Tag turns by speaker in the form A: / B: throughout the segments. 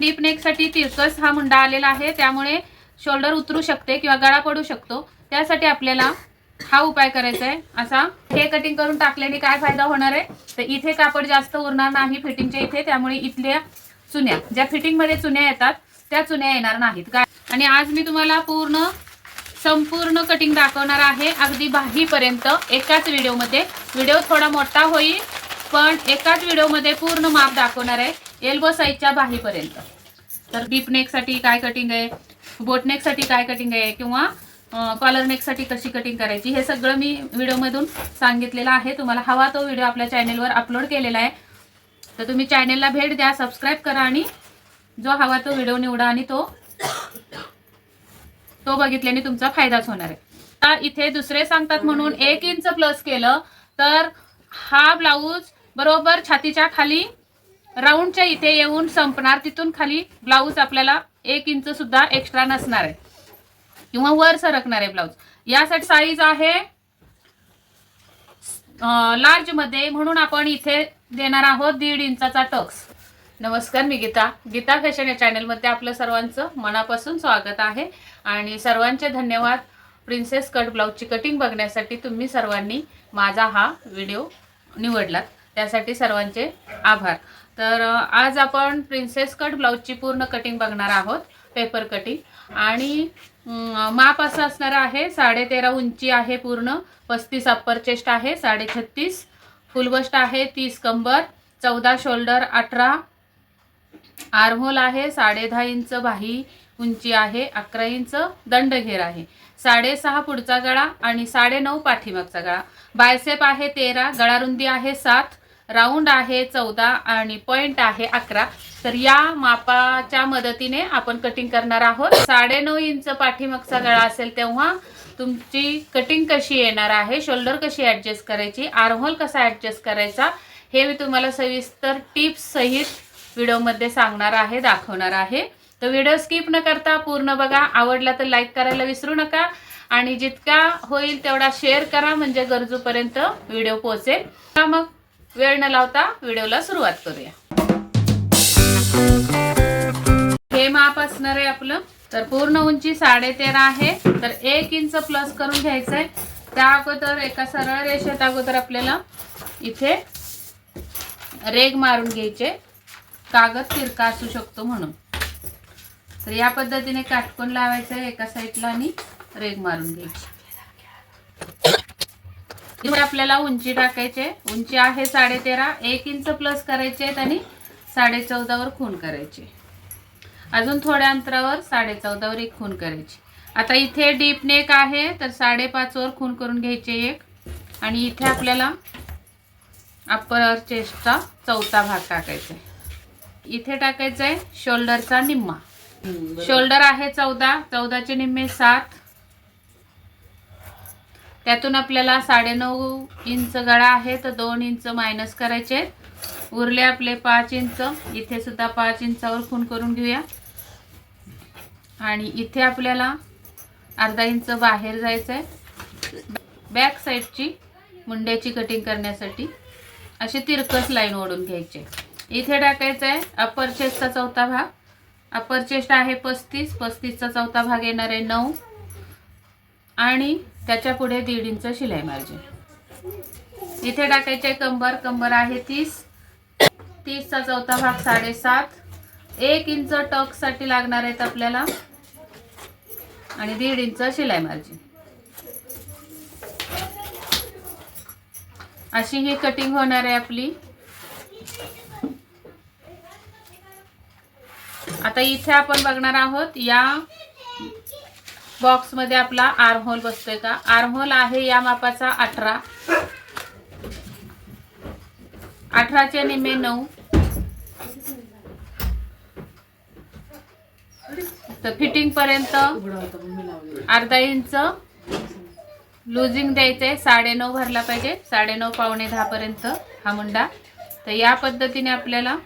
A: Deep नेकसाठी तिरकस हा मुंडा आलेला आहे. त्यामुळे शोल्डर उतरू शकते किंवा गळा पडू शकतो. त्यासाठी आपल्याला हा उपाय करायचा आहे. असा हे कटिंग करून टाकल्याने काय फायदा होणार आहे? तर इथे कापड जास्त उरणार नाही फिटिंगच्या इथे. त्यामुळे इथल्या चुन्या ज्या फिटिंगमध्ये चुन्या येतात त्या चुन्या येणार नाहीत. काय? आणि आज मी तुम्हाला पूर्ण संपूर्ण कटिंग दाखवणार आहे. अगदी बाहीपर्यंत एकाच व्हिडिओमध्ये व्हिडिओ थोडा मोठा होईल पण एकाच व्हिडिओमध्ये पूर्ण माप दाखवणार आहे. एल्बो साईजच्या बाहीपर्यंत. तर डीप नेकसाठी काय कटिंग आहे? बोट नेकसाठी काय कटिंग आहे? किंवा कॉलर नेकसाठी कशी कटिंग करायची? हे सगळं मी व्हिडिओमधून सांगितलेलं आहे. तुम्हाला हवा तो व्हिडिओ आपल्या चॅनेलवर अपलोड केलेला आहे. तर तुम्ही चॅनेलला भेट द्या सबस्क्राईब करा आणि जो हवा तो व्हिडिओ निवडा आणि तो तो बघितल्याने तुमचा फायदाच होणार आहे. आता इथे दुसरे सांगतात म्हणून एक इंच प्लस केलं तर हा ब्लाऊज बरोबर छातीच्या खाली राऊंडच्या इथे येऊन संपणार. तिथून खाली ब्लाऊज आपल्याला एक इंच सुद्धा एक्स्ट्रा नसणार आहे. किंवा वर सरकणार आहे ब्लाऊज यासाठी साईज आहे लार्जमध्ये म्हणून आपण इथे देणार आहोत दीड इंचाचा टक्स नमस्कार मी गीता. गीता फॅशन या चॅनलमध्ये आपलं सर्वांचं मनापासून स्वागत आहे. आणि सर्वांचे धन्यवाद. प्रिन्सेस कट ब्लाऊजची कटिंग बघण्यासाठी तुम्ही सर्वांनी माझा हा व्हिडिओ निवडलात. त्यासाठी सर्वांचे आभार. तर आज आपण प्रिन्सेस कट ब्लाऊजची पूर्ण कटिंग बघणार आहोत पेपर कटिंग आणि माप असं असणार आहे साडे तेरा उंची आहे पूर्ण पस्तीस अप्पर चेस्ट आहे साडे छत्तीस फुलबस्ट आहे तीस कंबर चौदा शोल्डर अठरा. आर्मोल आहे साडे दहा इंच बाही उंची आहे अकरा इंच दंडघेर आहे. साडेसहा पुढचा गळा आणि साडेनऊ पाठीमागचा गळा. बायसेप आहे तेरा गळारुंदी आहे सात. राऊंड आहे चौदा आणि पॉइंट आहे अकरा. तर या मापाच्या मदतीने आपण कटिंग करणार आहोत. साडेनऊ इंच पाठीमागचा गळा असेल तेव्हा तुमची कटिंग कशी येणार आहे शोल्डर कशी ॲडजस्ट करायची आर्महोल कसा ॲडजस्ट करायचा हे मी तुम्हाला सविस्तर टिप्स सहित व्हिडिओमध्ये सांगणार आहे दाखवणार आहे. तर व्हिडिओ स्किप न करता पूर्ण बघा. आवडला तर लाईक करायला विसरू नका. आणि जितका होईल तेवढा शेअर करा म्हणजे गरजूपर्यंत व्हिडिओ पोहोचेल. का मग वेळ न लावता व्हिडिओला सुरुवात करूया. हे माप असणार आहे आपलं. तर पूर्ण उंची साडे तेरा आहे. तर एक इंच प्लस करून घ्यायचं आहे त्या अगोदर एका सरळ रेषेत अगोदर आपल्याला इथे रेग मारून घ्यायचे. कागद तिरका असू शकतो म्हणून. तर या पद्धतीने काटकोन लावायचं आहे एका साईडला आणि रेग मारून घ्यायची. इथे आपल्याला उंची टाकायचे उंची आहे साडे तेरा एक इंच प्लस करायचे आहेत आणि साडे चौदावर खून करायचे अजून थोड्या अंतरावर साडे चौदावर एक खून करायची. आता इथे डीप नेक आहे तर साडेपाचवर खून करून घ्यायचे एक. आणि इथे आपल्याला अप्पर चेस्टचा चौथा भाग टाकायचा आहे. इथे टाकायचा आहे शोल्डरचा निम्मा. शोल्डर आहे चौदा चौदाचे निम्मे सात. त्यातून आपल्याला साडेनऊ इंच गळा आहे तर दोन इंच मायनस करायचे उरले आपले पाच इंच. इथे सुद्धा पाच इंचावर खून करून घेऊया. आणि इथे आपल्याला अर्धा इंच बाहेर जायचं आहे बॅक साईडची मुंड्याची कटिंग करण्यासाठी अशी तिरकस लाईन ओढून घ्यायची. इथे टाकायचं आहे अप्पर चेस्टचा चौथा भाग. अप्पर चेस्ट आहे पस्तीस. पस्तीसचा चौथा भाग येणार आहे नऊ. आणि त्याच्या पुढे दीड इंच शिलाई मार्जिन इथे टाकायचे कंबर कंबर आहे तीस. तीसचा चौथा भाग साडेसात. एक इंच टक्ससाठी लागणार आहेत आपल्याला. आणि दीड इंच शिलाई मार्जिन अशी ही कटिंग होणार आहे आपली. आता इथे आपण बघणार आहोत या बॉक्समध्ये आपला आर्म होल बसतोय का? आर्म होल आहे या मापाचा अठरा. अठराच्या निम्मे नऊ. तर फिटिंग पर्यंत अर्धा इंच. लुझिंग द्यायचंय. साडेनऊ भरला पाहिजे. साडेनऊ पावणे दहा पर्यंत हा मुंडा. तर या पद्धतीने आपल्याला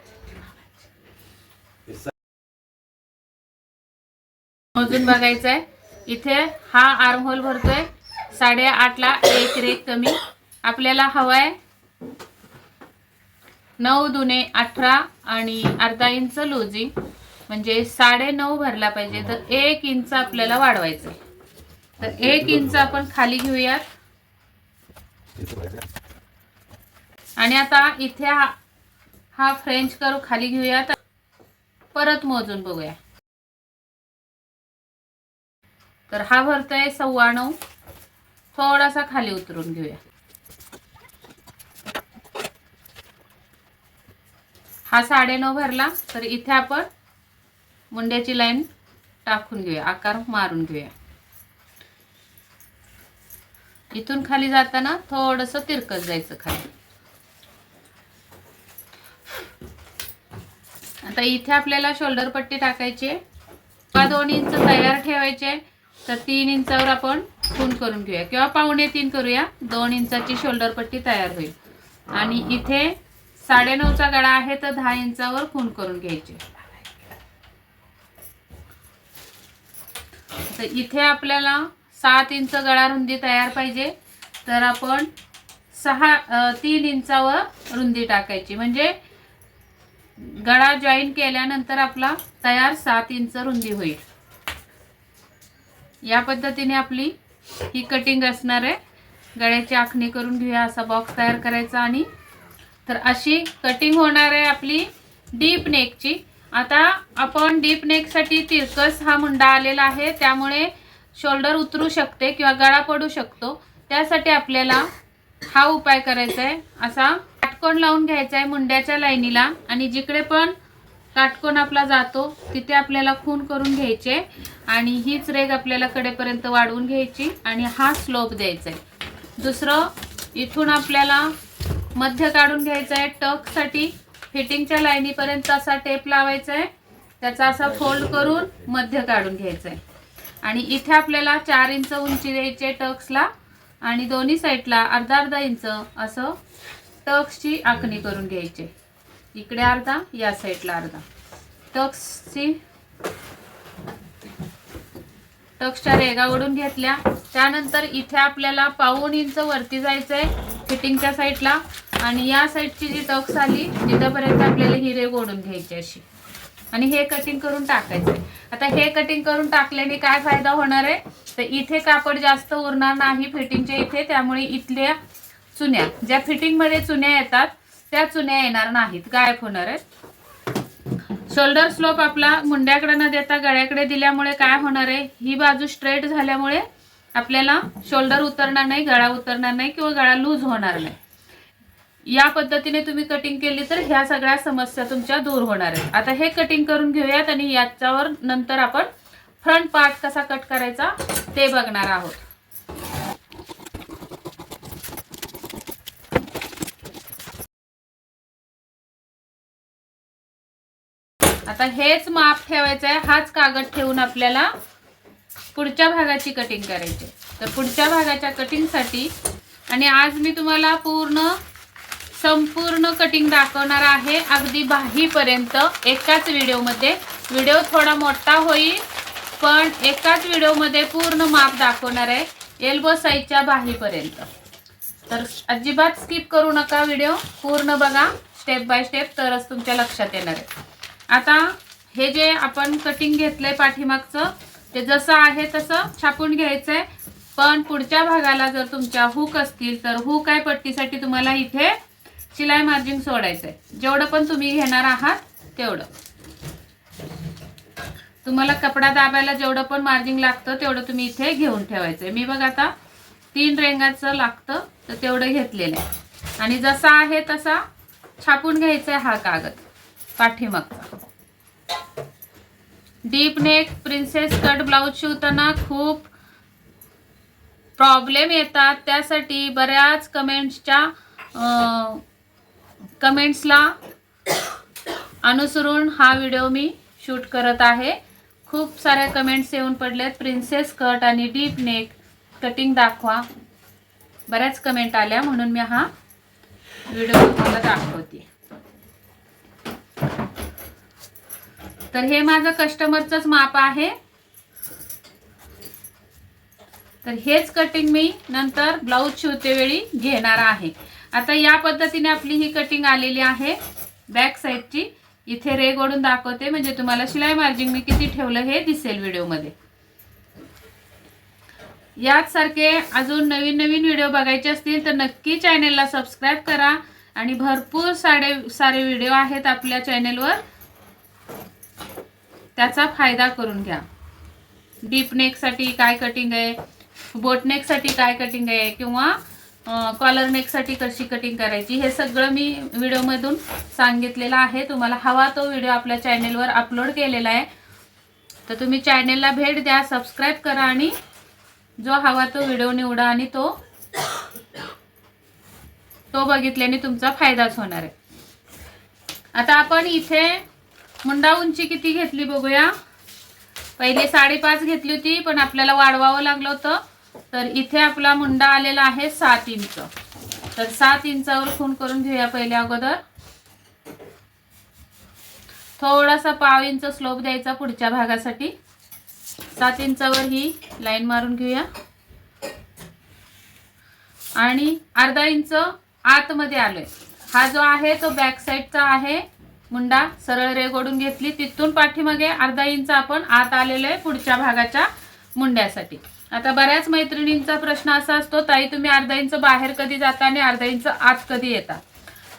A: मोजून बघायचं आहे इथे हा आर्म होल भरतोय. साडे आठला एक रेक कमी. आपल्याला हवाय नऊ दुने अठरा आणि अर्धा इंच लोजिंग म्हणजे साडे नऊ भरला पाहिजे. तर एक इंच आपल्याला वाढवायचं आहे तर एक इंच आपण खाली घेऊयात. आणि आता इथे हा हा फ्रेंच करू खाली घेऊयात. परत मोजून बघूया. तर हा भरतोय सव्वा नऊ थोडासा खाली उतरून घेऊया. हा साडे नऊ भरला तर इथे आपण मुंड्याची लाईन टाकून घेऊया आकार मारून घेऊया. इथून खाली जाताना थोडस तिरकत जायचं खाली. आता इथे आपल्याला शोल्डर पट्टी टाकायची आहे. दोन इंच तयार ठेवायचे तर तीन इंचावर आपण खून करून घेऊया. किंवा पावणे तीन करूया. दोन इंचाची शोल्डर पट्टी तयार होईल. आणि इथे साडेनऊचा गळा आहे तर दहा इंचावर खून करून घ्यायचे. तर इथे आपल्याला सात इंच गळा रुंदी तयार पाहिजे. तर आपण सहा तीन इंचावर रुंदी टाकायची. म्हणजे गळा जॉईन केल्यानंतर आपला तयार सात इंच रुंदी होईल. या पद्धतीने आपली ही कटिंग असणार आहे. गळ्याची आखणी करून घेऊया असा बॉक्स तयार करायचा आणि तर अशी कटिंग होणार आहे आपली डीप नेकची आता आपण डीप नेकसाठी तिरकस हा मुंडा आलेला आहे त्यामुळे शोल्डर उतरू शकते किंवा गळा पडू शकतो. त्यासाठी आपल्याला हा उपाय करायचा आहे. असा काटकोण लावून घ्यायचा आहे मुंड्याच्या लाईनीला आणि जिकडे पण काटकोन आपला जातो तिथे आपल्याला खून करून घ्यायचे आणि हीच रेग आपल्याला कडेपर्यंत वाढवून घ्यायची आणि हा स्लोप द्यायचा आहे. दुसरं इथून आपल्याला मध्य काढून घ्यायचं आहे टकसाठी फिटिंगच्या लाईनीपर्यंत असा टेप लावायचा आहे त्याचा असा फोल्ड करून मध्य काढून घ्यायचा आहे. आणि इथे आपल्याला चार इंच उंची द्यायची आहे टक्सला आणि दोन्ही साईडला अर्धा अर्धा इंच असं टक्सची आखणी करून घ्यायची इकडे अर्धा या साईडला अर्धा. टक्सची टक्सच्या रेगा ओढून घेतल्या. त्यानंतर इथे आपल्याला पाऊन इंच वरती जायचंय फिटिंगच्या साईडला. आणि या साईडची जी टक्स आली तिथंपर्यंत आपल्याला ही रेग ओढून घ्यायची अशी. आणि हे कटिंग करून टाकायचंय. आता हे कटिंग करून टाकल्याने काय फायदा होणार आहे? तर इथे कापड जास्त उरणार नाही फिटिंगच्या इथे त्यामुळे इथल्या चुन्या ज्या फिटिंगमध्ये चुन्या येतात त्या चुन्या येणार नाहीत गायब होणार आहेत. शोल्डर स्लोप आपला मुंड्याकडे न देता गळ्याकडे दिल्यामुळे काय होणार आहे? ही बाजू स्ट्रेट झाल्यामुळे आपल्याला शोल्डर उतरणार नाही गळा उतरणार नाही किंवा गळा लूज होणार नाही. या पद्धतीने तुम्ही कटिंग केली तर ह्या सगळ्या समस्या तुमच्या दूर होणार आहेत. आता हे कटिंग करून घेऊयात आणि याच्यावर नंतर आपण फ्रंट पार्ट कसा कट करायचा ते बघणार आहोत. आता हेच माप ठेवायचं आहे. हाच कागद ठेवून आपल्याला पुढच्या भागाची कटिंग करायची तर पुढच्या भागाच्या कटिंगसाठी आणि आज मी तुम्हाला पूर्ण संपूर्ण कटिंग दाखवणार आहे. अगदी बाहीपर्यंत एकाच व्हिडिओमध्ये. व्हिडिओ थोडा मोठा होईल पण एकाच व्हिडिओमध्ये पूर्ण माप दाखवणार आहे. एल्बो साईजच्या बाहीपर्यंत. तर अजिबात स्किप करू नका व्हिडिओ. पूर्ण बघा स्टेप बाय स्टेप तरच तुमच्या लक्षात येणार आहे. आता हे जे आपण कटिंग घेतलंय पाठीमागचं ते जसं आहे तसं छापून घ्यायचंय. पण पुढच्या भागाला जर तुमच्या हुक असतील तर हुक आहे पट्टीसाठी तुम्हाला इथे शिलाई मार्जिन सोडायचंय. जेवढं पण तुम्ही घेणार आहात तेवढं. तुम्हाला कपडा दाबायला जेवढं पण मार्जिन लागतं तेवढं तुम्ही इथे घेऊन ठेवायचंय. मी बघ आता तीन रेंगाचं लागतं तर तेवढं घेतलेलं आहे. आणि जसा आहे तसा छापून घ्यायचा आहे हा कागद. पाठीमागचा. Deep neck princess cut blouse शिवताना खूप प्रॉब्लेम येतात. त्यासाठी बऱ्याच कमेंट्सच्या कमेंट्सला अनुसरून हा व्हिडिओ मी शूट करत आहे. खूप साऱ्या कमेंट्स येऊन पडलेत प्रिन्सेस कट आणि डीप नेक कटिंग दाखवा. बऱ्याच कमेंट आल्या म्हणून मी हा व्हिडिओ तुम्हाला दाखवते. तर हे माझं कस्टमरचंच माप आहे. तर हेच कटिंग मी नंतर ब्लाऊज शिवते वेळी घेणार आहे. आता या पद्धतीने आपली ही कटिंग आलेली आहे. बॅक साईडची इथे रेग ओढून दाखवते. म्हणजे तुम्हाला शिलाई मार्जिंग मी किती ठेवलं हे दिसेल व्हिडिओमध्ये. याच सारखे अजून नवीन नवीन व्हिडिओ बघायचे असतील तर नक्की चॅनेलला सबस्क्राईब करा. आणि भरपूर सारे सारे व्हिडिओ आहेत आपल्या चॅनेलवर त्याचा फायदा करून घ्या. डीप नेकसाठी काय कटिंग आहे? बोटनेकसाठी काय कटिंग आहे? किंवा कॉलर नेकसाठी कशी कटिंग करायची? हे सगळं मी व्हिडिओमधून सांगितलेलं आहे. तुम्हाला हवा तो व्हिडिओ आपल्या चॅनेलवर अपलोड केलेला आहे. तर तुम्ही चॅनेलला भेट द्या सबस्क्राईब करा आणि जो हवा तो व्हिडिओ निवडा आणि तो तो बघितल्याने तुमचा फायदाच होणार आहे. आता आपण इथे मुंडा उंची किती घेतली बघूया. पहिले साडेपाच घेतली होती पण आपल्याला वाढवावं लागलं होतं. तर इथे आपला मुंडा आलेला आहे सात इंच. तर सात इंचावर खून करून घेऊया पहिले अगोदर. थोडासा पाव इंच स्लोप द्यायचा पुढच्या भागासाठी. सात इंचावर ही लाईन मारून घेऊया. आणि अर्धा इंच आतमध्ये आलोय. हा जो आहे तो बॅक साईडचा आहे. मुंडा सरळ रेग ओढून घेतली. तिथून पाठीमागे अर्धा इंच आपण आत आलेलो आहे पुढच्या भागाच्या मुंड्यासाठी. आता बऱ्याच मैत्रिणींचा प्रश्न असा असतो ताई तुम्ही अर्धा इंच बाहेर कधी जाता आणि अर्धा इंच आत कधी येता?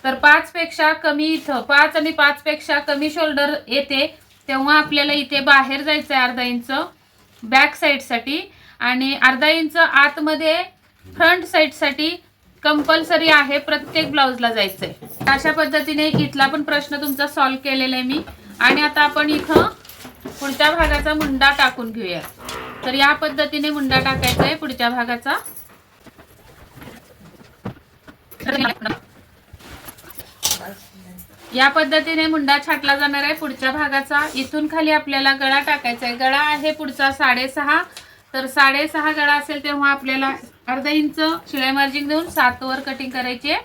A: तर पाच पेक्षा कमी इथं पाच आणि पाच पेक्षा कमी शोल्डर येते तेव्हा आपल्याला इथे बाहेर जायचं आहे अर्धा इंच बॅक साईडसाठी. आणि अर्धा इंच आतमध्ये फ्रंट साईडसाठी कंपल्सरी आहे प्रत्येक ब्लाऊजला जायचंय. अशा पद्धतीने इथला पण प्रश्न तुमचा सॉल्व्ह केलेला आहे मी. आणि आता आपण इथं पुढच्या भागाचा मुंडा टाकून घेऊया. तर या पद्धतीने मुंडा टाकायचा आहे पुढच्या भागाचा. या पद्धतीने मुंडा छाटला जाणार आहे पुढच्या भागाचा. इथून खाली आपल्याला गळा टाकायचा आहे. गळा आहे पुढचा साडेसहा. तर साडेसहा गळा असेल तेव्हा आपल्याला अर्धा इंच शिलाई मार्जिंग देऊन सातवर कटिंग करायची आहे.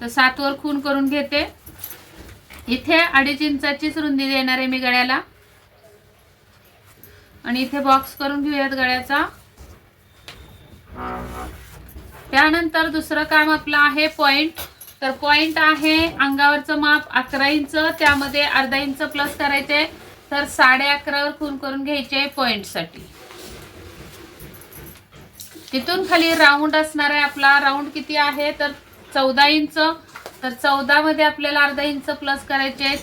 A: तर सातवर खून करून घेते. इथे अडीच इंचाचीच रुंदी देणार आहे मी गळ्याला. आणि इथे बॉक्स करून घेऊयात गळ्याचा. त्यानंतर दुसरं काम आपलं आहे पॉइंट तर पॉइंट आहे अंगावरचं माप अकरा इंच त्यामध्ये अर्धा इंच प्लस करायचे. तर साडे अकरावर खून करून घ्यायचे पॉइंटसाठी तिथून खाली राऊंड असणार आहे. आपला राऊंड किती आहे? तर चौदा इंच तर चौदामध्ये आपल्याला अर्धा इंच प्लस करायचे आहेत.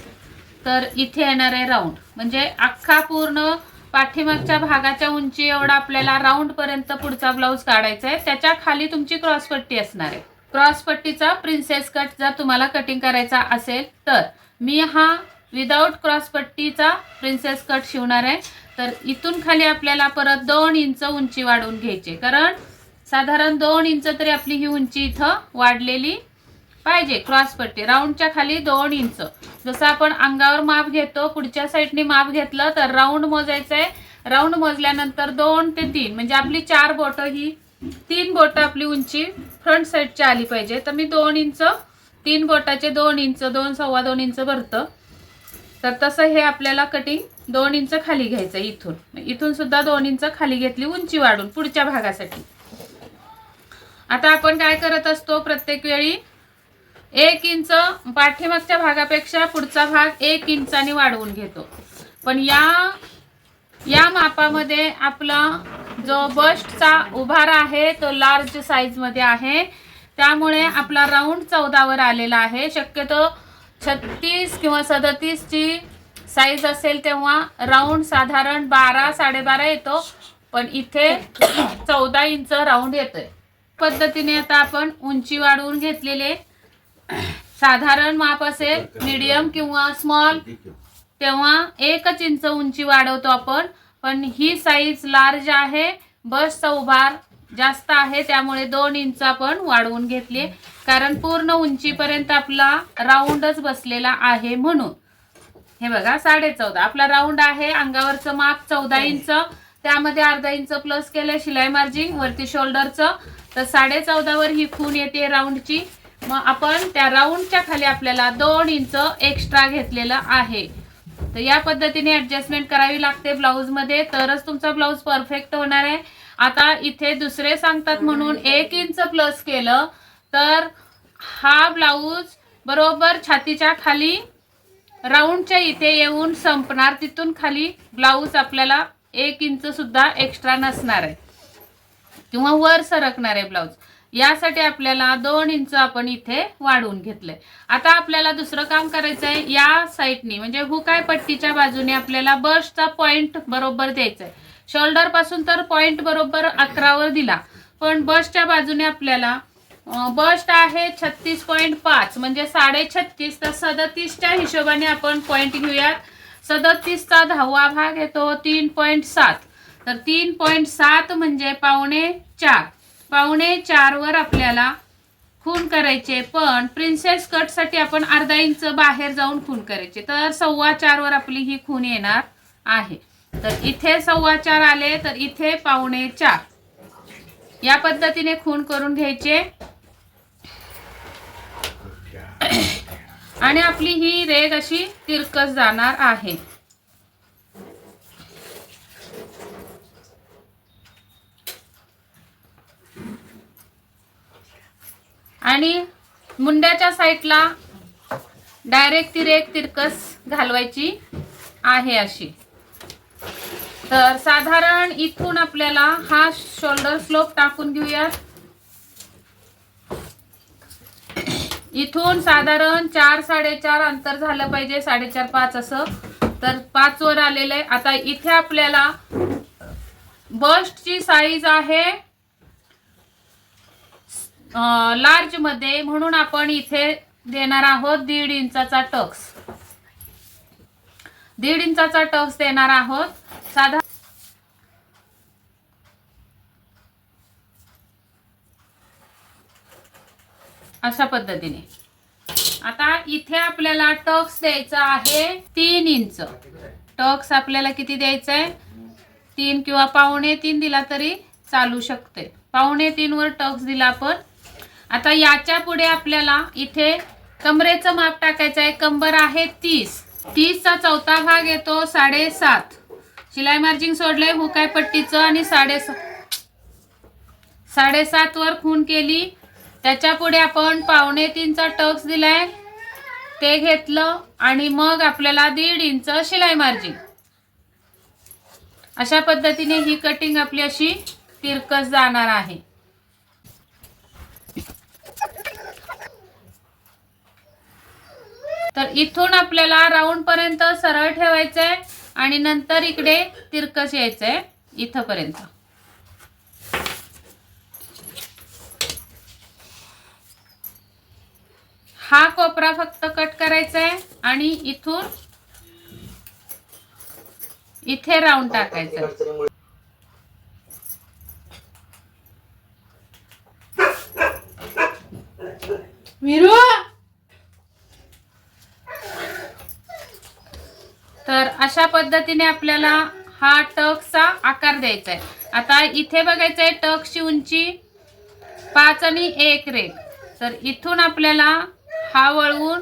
A: तर इथे येणार आहे राऊंड म्हणजे अख्खा पूर्ण पाठीमागच्या भागाच्या उंची एवढा आपल्याला राऊंड पर्यंत पुढचा ब्लाऊज काढायचा आहे. त्याच्याखाली तुमची क्रॉस पट्टी असणार आहे. क्रॉस पट्टीचा प्रिन्सेस कट जर तुम्हाला कटिंग करायचा असेल तर. मी हा विदाऊट क्रॉस पट्टीचा प्रिन्सेस कट शिवणार आहे. तर इथून खाली आपल्याला परत दोन इंच उंची वाढवून घ्यायची कारण साधारण दोन इंच तरी आपली ही उंची इथं वाढलेली पाहिजे. क्रॉसपट्टी राऊंडच्या खाली दोन इंच. जसं आपण अंगावर माप घेतो पुढच्या साईडने माप घेतलं तर राऊंड मोजायचं आहे राऊंड मोजल्यानंतर दोन ते तीन. म्हणजे आपली चार बोटं ही तीन बोटं आपली उंची फ्रंट साईडची आली पाहिजे. तर मी दोन इंच तीन बोटाचे दोन इंच दोन सव्वा दोन इंच भरतं. तर तसं हे आपल्याला कटिंग दोन इंच खाली घ्यायचं इथून. इथून सुद्धा दोन इंच खाली घेतली उंची वाढून पुढच्या भागासाठी. आता आपण काय करत असतो प्रत्येक वेळी एक इंच पाठीमागच्या भागापेक्षा पुढचा भाग एक इंचाने वाढवून घेतो. पण या या मापामध्ये आपला जो बस्टचा उभारा आहे तो लार्ज साईजमध्ये आहे. त्यामुळे आपला राऊंड चौदावर आलेला आहे. शक्यतो छत्तीस किंवा सदतीसची साईज असेल तेव्हा राऊंड साधारण बारा साडेबारा येतो. पण इथे चौदा इंच राऊंड येतोय. पद्धतीने आता आपण उंची वाढवून घेतलेले साधारण माप असेल मीडियम किंवा स्मॉल तेव्हा एकच इंच उंची वाढवतो आपण. पण ही साईज लार्ज आहे. बसचा उभार जास्त आहे. त्यामुळे दोन इंच आपण वाढवून घेतली कारण पूर्ण उंचीपर्यंत आपला राऊंडच बसलेला आहे म्हणून. हे बघा साडे चौदा. आपला राऊंड आहे अंगावरचं माप चौदा इंच. त्यामध्ये अर्धा इंच प्लस केलं शिलाई मार्जिंग वरती शोल्डरचं तर साडे चौदावर ही खून येते राऊंडची मग आपण त्या राऊंडच्या खाली आपल्याला दोन इंच एक्स्ट्रा घेतलेलं आहे. तर या पद्धतीने ऍडजस्टमेंट करावी लागते ब्लाऊजमध्ये तरच तुमचा ब्लाऊज परफेक्ट होणार आहे. आता इथे दुसरे सांगतात म्हणून एक इंच प्लस केलं तर हा ब्लाऊज बरोबर छातीच्या खाली राऊंडच्या इथे येऊन संपणार. तिथून खाली ब्लाऊज आपल्याला एक इंच सुद्धा एक्स्ट्रा नसणार आहे. किंवा वर सरकणार आहे ब्लाऊज. यासाठी आपल्याला दोन इंच आपण इथे वाढवून घेतलंय. आता आपल्याला दुसरं काम करायचं आहे या साईडनी म्हणजे हुकाय पट्टीच्या बाजूने आपल्याला बर्स्टचा पॉइंट बरोबर द्यायचा आहे शोल्डरपासून तर पॉइंट बरोबर अकरावर दिला. पण बसच्या बाजूने आपल्याला बस्ट आहे छत्तीस पॉईंट पाच. म्हणजे साडे छत्तीस तर सदतीसच्या हिशोबाने आपण पॉईंट घेऊयात. सदतीसचा दहावा भाग येतो तीन पॉईंट सात. तर तीन पॉईंट सात म्हणजे पावणे चार. पावणे चारवर आपल्याला खून करायचे पण प्रिन्सेस कटसाठी आपण अर्धा इंच बाहेर जाऊन खून करायचे. तर सव्वा चारवर आपली ही खून येणार आहे. तर इथे सव्वा चार आले तर इथे पावणे चार. या पद्धतीने खून करून घ्यायचे. आणि आपली ही रेग अशी तिरकस जाणार आहे. आणि मुंड्याच्या साईडला डायरेक्ट ती रेग तिरकस घालवायची आहे अशी. तर साधारण इथून आपल्याला हा शोल्डर स्लोप टाकून घेऊयात. इथून साधारण चार साडेचार अंतर झालं पाहिजे साडेचार पाच असं. तर पाच वर आलेलं आहे आता इथे आपल्याला बस्टची साईज आहे लार्जमध्ये. म्हणून आपण इथे देणार आहोत दीड इंचाचा टक्स दीड इंचाचा टक्स देणार आहोत. साधा अशा पद्धतीने. आता इथे आपल्याला टक्स द्यायचा आहे तीन इंच. टक्स आपल्याला किती द्यायचं आहे तीन किंवा पावणे तीन दिला तरी चालू शकते. पावणे तीन वर टक्स दिला आपण. आता याच्यापुढे आपल्याला इथे कमरेचं माप टाकायचं आहे कंबर आहे तीस. तीसचा चौथा भाग येतो साडेसात. शिलाई मार्जिंग सोडलंय हुकाय पट्टीचं आणि साडेसात साडेसात वर खून केली. त्याच्या पुढे आपण पावणे तीनचा टक्स दिलाय. ते घेतलं आणि मग आपल्याला दीड इंच शिलाई मार्जिन. अशा पद्धतीने ही कटिंग आपली अशी तिरकस जाणार आहे. तर इथून आपल्याला राऊंड पर्यंत सरळ ठेवायचंय आणि नंतर इकडे तिरकस यायचंय इथपर्यंत. हा कोपरा फक्त कट करायचा आहे आणि इथून इथे राऊंड टाकायचं
B: विरू?
A: तर अशा पद्धतीने आपल्याला हा टकचा आकार द्यायचा आहे. आता इथे बघायचं आहे टक्सची उंची पाच आणि एक रेग तर इथून आपल्याला हा वळवून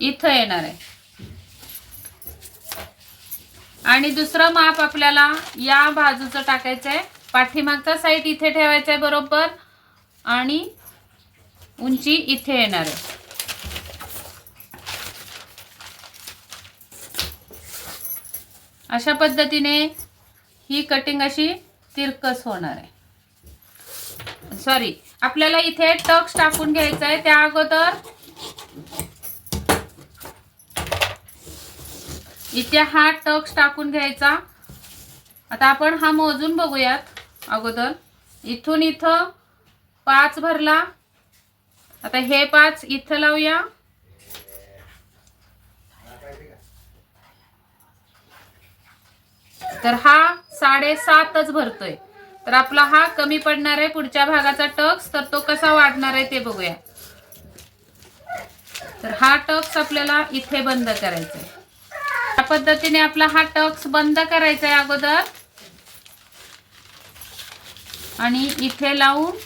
A: इथं येणार आहे. आणि दुसरं माप आपल्याला या बाजूचं टाकायचं आहे. पाठीमागचा साईड इथे ठेवायचा आहे बरोबर. आणि उंची इथे येणार आहे. अशा पद्धतीने ही कटिंग अशी तिरकस होणार आहे. सॉरी आपल्याला इथे टक्स टाकून घ्यायचं आहे त्या अगोदर इथे हा टक्स टाकून घ्यायचा. आता आपण हा मोजून बघूयात अगोदर. इथून इथं पाच भरला. आता हे पाच इथं लावूया. तर हा साडेसातच भरतोय. तर आपला हा कमी पडणार आहे पुढच्या भागाचा टक्स तर तो कसा वाढणार आहे ते बघूया. तर हा टक्स आपल्याला इथे बंद करायचा आहे. या पद्धतीने आपला हा टक्स बंद करायचा आहे अगोदर. आणि इथे लावून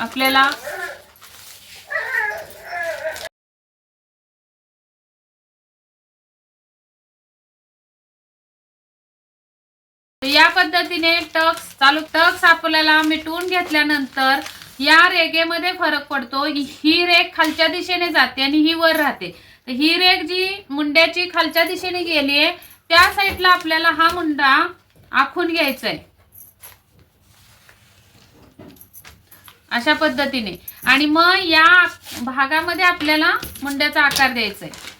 A: आपल्याला या पद्धतीने टक्स चालू टक्स आपल्याला मिटवून घेतल्यानंतर या रेगेमध्ये फरक पडतो. ही- रेग खालच्या दिशेने जाते आणि ही वर राहते. तर ही रेग जी मुंड्याची खालच्या दिशेने गेली आहे त्या साईडला आपल्याला हा मुंडा आखून घ्यायचा आहे अशा पद्धतीने. आणि मग या भागामध्ये आपल्याला मुंड्याचा आकार द्यायचा आहे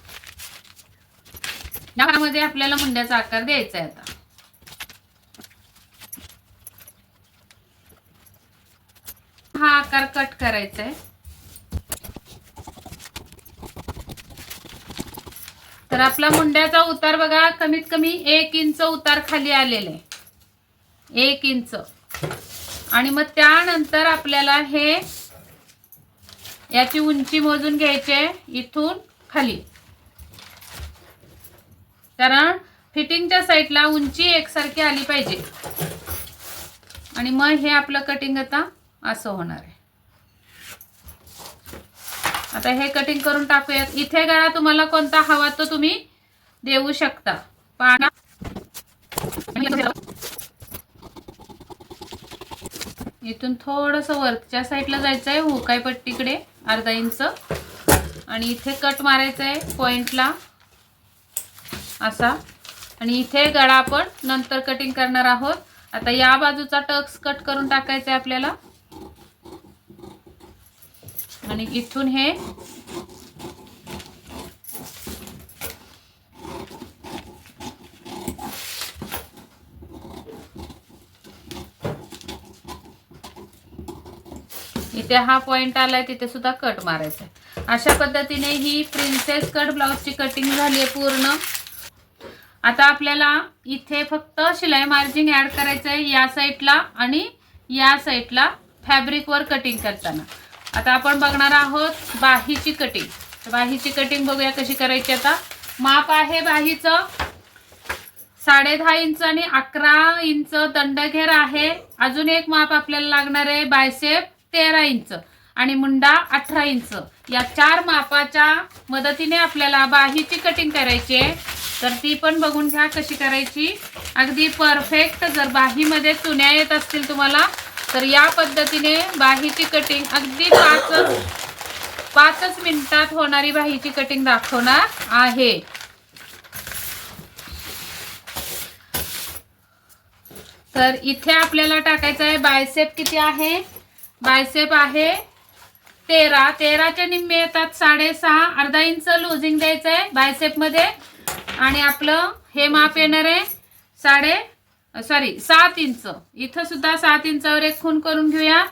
A: भागामध्ये आपल्याला मुंड्याचा आकार द्यायचा आहे आता. हा आकार कट करायचा आहे तर आपला मुंड्याचा उतार बघा कमीत कमी एक इंच उतार खाली आलेला आहे एक इंच. आणि मग त्यानंतर आपल्याला हे याची उंची मोजून घ्यायची इथून खाली. कारण फिटिंगच्या साईडला उंची एकसारखी आली पाहिजे. आणि मग हे आपलं कटिंग आता असं होणार आहे. आता हे कटिंग करून टाकूयात. इथे गळा तुम्हाला कोणता हवा तो तुम्ही देऊ शकता. पाना इथून थोडस वरच्या साईडला जायचं आहे हुकाय पट्टीकडे अर्धा इंच आणि इथे कट मारायचं आहे पॉइंटला असा. आणि इथे गळा आपण नंतर कटिंग करणार आहोत. आता या बाजूचा टक्स कट करून टाकायचा आहे आपल्याला. आणि इथून हे इथे हा पॉइंट आलाय तिथे सुद्धा कट मारायचा आहे अशा पद्धतीने ही प्रिन्सेस कट ब्लाउजची कटिंग झाली आहे पूर्ण. आता आपल्याला इथे फक्त शिलाई मार्जिंग ऍड करायचं आहे या साईडला आणि या साईडला फॅब्रिकवर कटिंग करताना. आता आपण बघणार आहोत बाहीची कटिंग बाहीची कटिंग बघूया कशी करायची आता. माप आहे बाहीचं. साडे दहा इंच आणि अकरा इंच दंडघेर आहे. अजून एक माप आपल्याला लागणार आहे बायसेप तेरा इंच आणि मुंडा अठरा इंच. या चार मापाच्या मदतीने आपल्याला बाहीची कटिंग करायची आहे. तर ती पण बघून घ्या कशी करायची. अगदी परफेक्ट जर बाहीमध्ये चुन्या येत असतील तुम्हाला तर या पद्धतीने बाहीची कटिंग अगदी पाचच पाचच मिनिटात होणारी बाहीची कटिंग दाखवणार आहे. तर इथे आपल्याला टाकायचं आहे बायसेप किती आहे? बायसेप आहे तेरा. तेराच्या निम्मे येतात साडेसहा. अर्धा इंच लुझिंग द्यायचं आहे बायसेपमध्ये आणि आपलं हे माप येणार आहे साडे सॉरी सात इंच. इथं सुद्धा सात इंचावर एक खून करून घेऊया.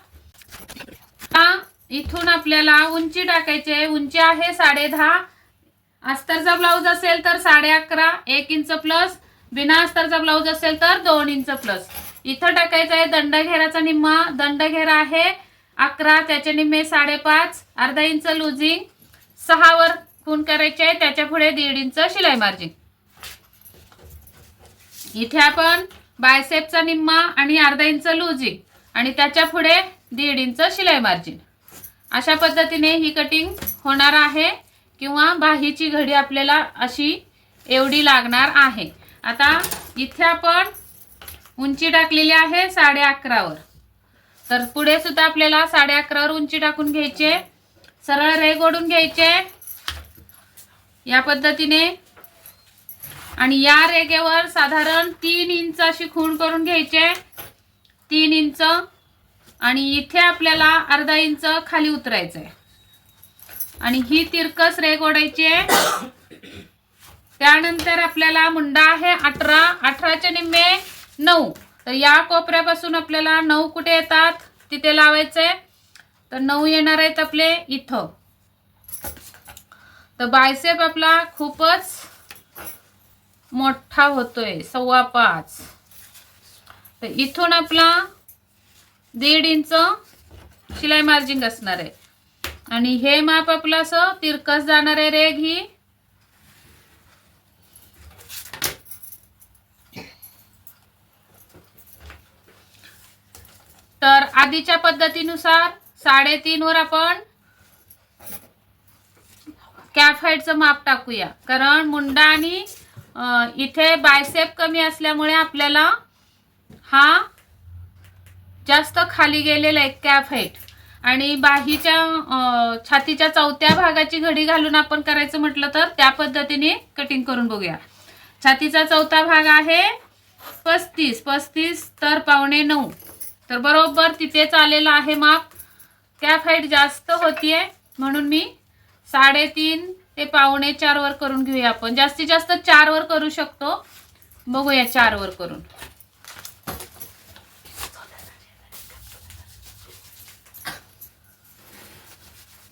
A: इथून आपल्याला उंची टाकायची आहे. उंची आहे साडे दहा. अस्तरचा ब्लाऊज असेल तर साडे अकरा एक इंच प्लस. बिना अस्तरचा ब्लाऊज असेल तर दोन इंच प्लस. इथं टाकायचं आहे दंडघेराचा निम्मा. दंडघेरा आहे अकरा त्याचे निम्मे साडेपाच अर्धा इंच लुझिंग. सहावर खून करायचे आहे. त्याच्या पुढे दीड इंच शिलाई मार्जिन. इथे आपण बायसेपचा निम्मा आणि अर्धा इंच लूजिंग आणि त्याच्या पुढे दीड इंच शिलाई मार्जिन. अशा पद्धतीने ही कटिंग होणार आहे किंवा बाहीची घडी आपल्याला अशी एवढी लागणार आहे. आता इथे आपण उंची टाकलेली आहे साडे अकरावर. तर पुढे सुद्धा आपल्याला साडे अकरावर उंची टाकून घ्यायचे सरळ रेग ओढून घ्यायचे या पद्धतीने आणि या रेगेवर साधारण तीन इंच अशी खूण करून घ्यायचे. तीन इंच. आणि इथे आपल्याला अर्धा इंच खाली उतरायचं आहे आणि ही तिरकस रेग ओढायची आहे. त्यानंतर आपल्याला मुंडा आहे अठरा. अठराचे निम्मे नऊ. तर या कोपऱ्यापासून आपल्याला नऊ कुठे येतात? तिथे लावायचे. तर नऊ येणार आहेत आपले इथं. तर बायसेप आपला खूपच मोठा होतोय सव्वा पाच. तर इथून आपला दीड इंच शिलाई मार्जिंग असणार आहे. आणि हे माप आपलं असं तिरकस जाणार आहे रेग ही. तर आधीच्या पद्धतीनुसार साडेतीन वर आपण कॅफ हाईटचं माप टाकूया. कारण मुंडा आणि इथे बायसेप कमी असल्यामुळे आपल्याला हा जास्त खाली गेलेला आहे कॅप हाईट आणि बाहीच्या छातीच्या चौथ्या भागाची घडी घालून आपण करायचं म्हटलं तर त्या पद्धतीने कटिंग करून बघूया. छातीचा चौथा भाग आहे पस्तीस. पस्तीस तर पावणे नऊ. तर बरोबर तिथेच आलेलं आहे माप. कॅप हाईट जास्त होतीये म्हणून मी साडेतीन ते पावणे चार वर करून घेऊया आपण. जास्तीत जास्त चार वर करू शकतो. बघूया चार वर करून.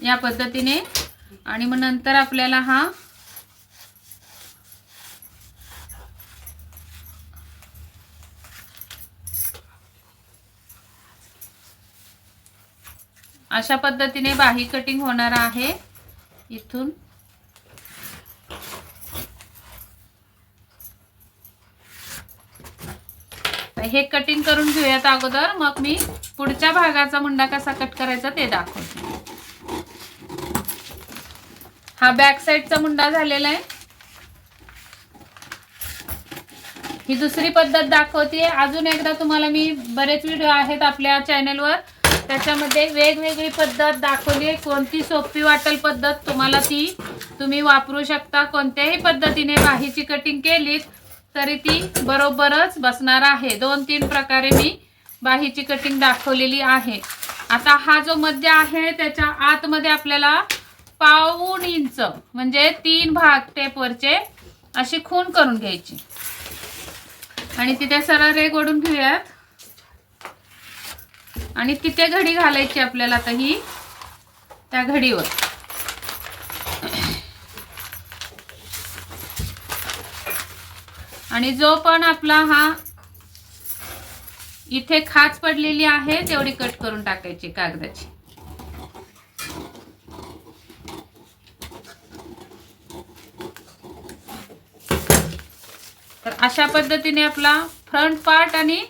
A: या पद्धतीने. आणि मग नंतर आपल्याला हा अशा पद्धतीने बाही कटिंग होणार आहे. इथून. हे कटिंग करून घेऊयात अगोदर. मग मी पुढच्या भागाचा मुंडा कसा कट करायचा ते दाखवते. हा बॅक साईडचा मुंडा झालेला आहे. ही दुसरी पद्धत दाखवते. अजून एकदा तुम्हाला मी बरेच व्हिडिओ आहेत आपल्या चॅनलवर त्याच्यामध्ये वेगवेगळी पद्धत दाखवली. आहे कोणती सोपी वाटेल पद्धत तुम्हाला ती तुम्ही वापरू शकता. कोणत्याही पद्धतीने बाहीची कटिंग केलीत तरी ती बरोबरच बसणार आहे. दोन तीन प्रकारे मी बाहीची कटिंग दाखवलेली आहे. आता हा जो मध्य आहे त्याच्या आतमध्ये आपल्याला पाऊण इंच म्हणजे तीन भाग टेपवरचे अशी खून करून घ्यायची. आणि तिथे सरळ रेग ओढून घेऊयात. आणि तिथे घडी घालायची आपल्याला आता ही त्या घडीवर. आणि जो पण आपला हा इथे खाच पडलेली आहे तेवढी कट करून टाकायची कागदाची. तर अशा पद्धतीने आपला फ्रंट पार्ट आणि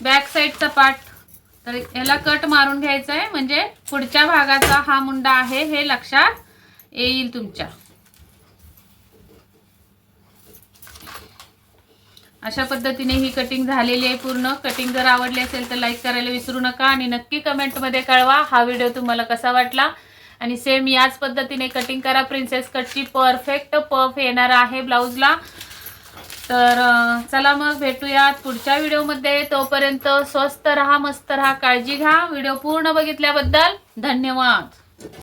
A: बॅक साईडचा पार्ट तर याला कट मारून घ्यायचा आहे म्हणजे पुढच्या भागाचा हा मुंडा आहे हे लक्षात येईल तुमच्या. अशा पद्धतीने ही कटिंग झालेली आहे पूर्ण. कटिंग जर आवडली असेल तर लाईक करायला विसरू नका आणि नक्की कमेंटमध्ये कळवा हा व्हिडिओ तुम्हाला कसा वाटला. आणि सेम याच पद्धतीने कटिंग करा. प्रिन्सेस कटची परफेक्ट पफ येणार आहे ब्लाऊजला तर चला मग भेटूयात पुढच्या व्हिडिओमध्ये तोपर्यंत स्वस्त राहा मस्त राहा काळजी घ्या. व्हिडिओ पूर्ण बघितल्याबद्दल धन्यवाद.